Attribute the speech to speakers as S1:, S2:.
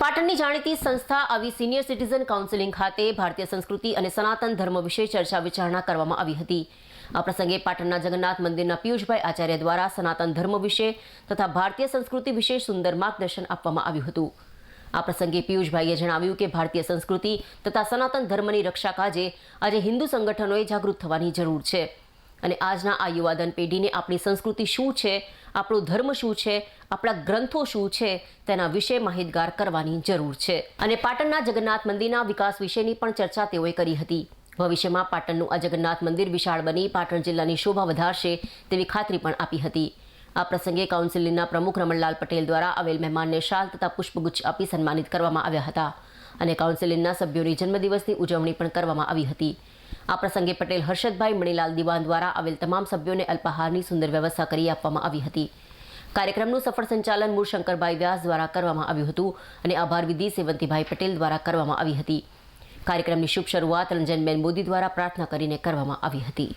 S1: પાટણની જાણીતી સંસ્થા આવી સિનિયર સિટીઝન કાઉન્સિલિંગ ખાતે ભારતીય સંસ્કૃતિ અને સનાતન ધર્મ વિશે ચર્ચા વિચારણા કરવામાં આવી હતી. આ પ્રસંગે પાટણના જગન્નાથ મંદિરના પિયુષભાઈ આચાર્ય દ્વારા સનાતન ધર્મ વિશે તથા ભારતીય સંસ્કૃતિ વિશે સુંદર માર્ગદર્શન આપવામાં આવ્યું હતું. આ પ્રસંગે પિયુષભાઈએ જણાવ્યું કે ભારતીય સંસ્કૃતિ તથા સનાતન ધર્મની રક્ષા કાજે આજે હિન્દુ સંગઠનોએ જાગૃત થવાની જરૂર છે. અને આજના આ યુવાધન પેઢીને આપણી સંસ્કૃતિ શું છે, આપણો ધર્મ શું છે, આપણા ગ્રંથો શું છે, તેના વિશે માહિતગાર કરવાની જરૂર છે. અને પાટણના જગન્નાથ મંદિરના વિકાસ વિશેની પણ ચર્ચા તેઓએ કરી હતી. ભવિષ્યમાં પાટણનું આ જગન્નાથ મંદિર વિશાળ બની પાટણ જિલ્લાની શોભા વધારશે તેવી ખાતરી પણ આપી હતી. આ પ્રસંગે કાઉન્સિલિંગના પ્રમુખ રમણલાલ પટેલ દ્વારા આવેલ મહેમાનને શાલ તથા પુષ્પગુચ્છ આપી સન્માનિત કરવામાં આવ્યા હતા. અને કાઉન્સિલિંગના સભ્યોની જન્મદિવસની ઉજવણી પણ કરવામાં આવી હતી. આ પ્રસંગે પટેલ હર્ષદભાઈ મણીલાલ દિવાન દ્વારા આવેલ તમામ સભ્યોને અલ્પાહારની સુંદર વ્યવસ્થા કરી આપવામાં આવી હતી. કાર્યક્રમનું સફળ સંચાલન મૂળશંકરભાઈ વ્યાસ દ્વારા કરવામાં આવ્યું હતું અને આભાર વિધિ સેવંતીભાઈ પટેલ દ્વારા કરવામાં આવી હતી. કાર્યક્રમની શુભ શરૂઆત રંજનબેન મોદી દ્વારા પ્રાર્થના કરીને કરવામાં આવી હતી.